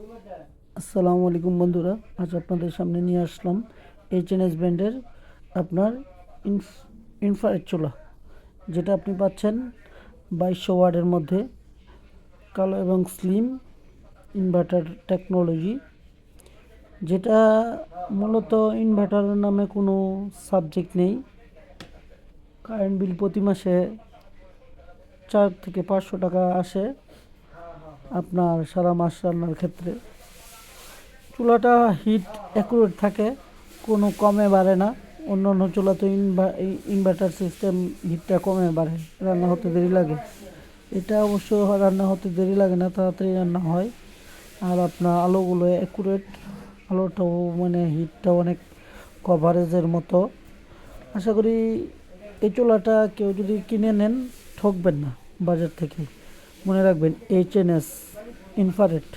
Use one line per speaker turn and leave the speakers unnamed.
আসসালামু আলাইকুম বন্ধুরা, আজ আপনাদের সামনে নিয়ে আসলাম এইচ এন এস ব্র্যান্ডের আপনার ইনফ্রারেড চুলা, যেটা আপনি পাচ্ছেন বাইশশো ওয়ার্ডের মধ্যে। কালো এবং স্লিম ইনভার্টার টেকনোলজি যেটা মূলত ইনভার্টারের নামে কোনো সাবজেক্ট নেই। কারেন্ট বিল প্রতি মাসে চার থেকে পাঁচশো টাকা আসে। আপনার সারা মাস রান্নার ক্ষেত্রে। চুলাটা হিট অ্যাকুরেট থাকে, কোনো কমে বাড়ে না। অন্য অন্য চুলাতে ইনভার্টার সিস্টেম হিটটা কমে বাড়ে, রান্না হতে দেরি লাগে। এটা অবশ্য রান্না হতে দেরি লাগে না, তাড়াতাড়ি রান্না হয়। আর আপনার আলোগুলো অ্যাকুরেট আলোটাও মানে হিটটা অনেক কভারেজের মতো। আশা করি এই চুলাটা কেউ যদি কিনে নেন, ঠকবেন না বাজার থেকে। মনে রাখবেন এইচ এন এস ইনফারেট